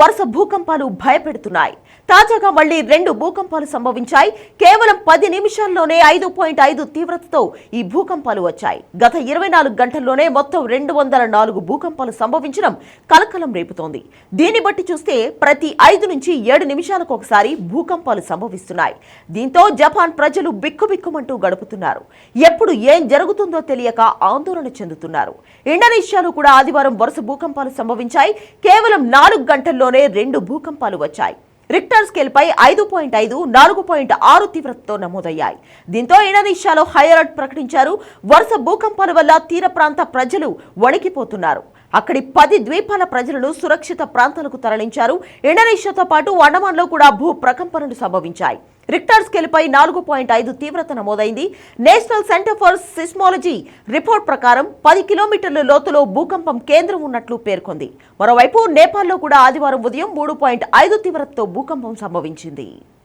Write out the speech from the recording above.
వరుస భూకంపాలు భయపెడుతున్నాయి. తాజాగా మళ్ళీ రెండు భూకంపాలు సంభవించాయి. కేవలం పది నిమిషాల్లోనే ఐదు పాయింట్ ఐదు తీవ్రతతో ఈ భూకంపాలు వచ్చాయి. గత ఇరవై నాలుగు గంటల్లోనే మొత్తం రెండు వందల నాలుగు భూకంపాలు సంభవించడం కలకలం రేపుతోంది. దీన్ని బట్టి చూస్తే ప్రతి ఐదు నుంచి ఏడు నిమిషాలకు ఒకసారి భూకంపాలు సంభవిస్తున్నాయి. దీంతో జపాన్ ప్రజలు బిక్కుబిక్కుమంటూ గడుపుతున్నారు. ఎప్పుడు ఏం జరుగుతుందో తెలియక ఆందోళన చెందుతున్నారు. ఇండోనేషియాలో కూడా ఆదివారం వరుస భూకంపాలు సంభవించాయి. కేవలం నాలుగు గంటల్లోనే రెండు భూకంపాలు వచ్చాయి. రిక్టర్ స్కేల్ పై ఐదు పాయింట్ ఐదు నాలుగు పాయింట్ ఆరు తీవ్రతతో నమోదయ్యాయి. దీంతో ఇండోనేషియాలో హై అలర్ట్ ప్రకటించారు. వరుస భూకంపాల వల్ల తీర ప్రాంత ప్రజలు వణికిపోతున్నారు. అక్కడి పది ద్వీపాల ప్రజలను సురక్షిత ప్రాంతాలకు తరలించారు. ఇండోనేషియాతో పాటు అండమాన్లో కూడా భూ ప్రకంపనలు సంభవించాయి. రిక్టర్ స్కేల్పై నాలుగు పాయింట్ ఐదు తీవ్రత నమోదైంది. National Centre for Seismology report ప్రకారం పది కిలోమీటర్ల లోతులో భూకంపం కేంద్రం ఉన్నట్లు పేర్కొంది. మరోవైపు నేపాల్లో కూడా ఆదివారం ఉదయం మూడు పాయింట్ ఐదు తీవ్రతతో భూకంపం సంభవించింది.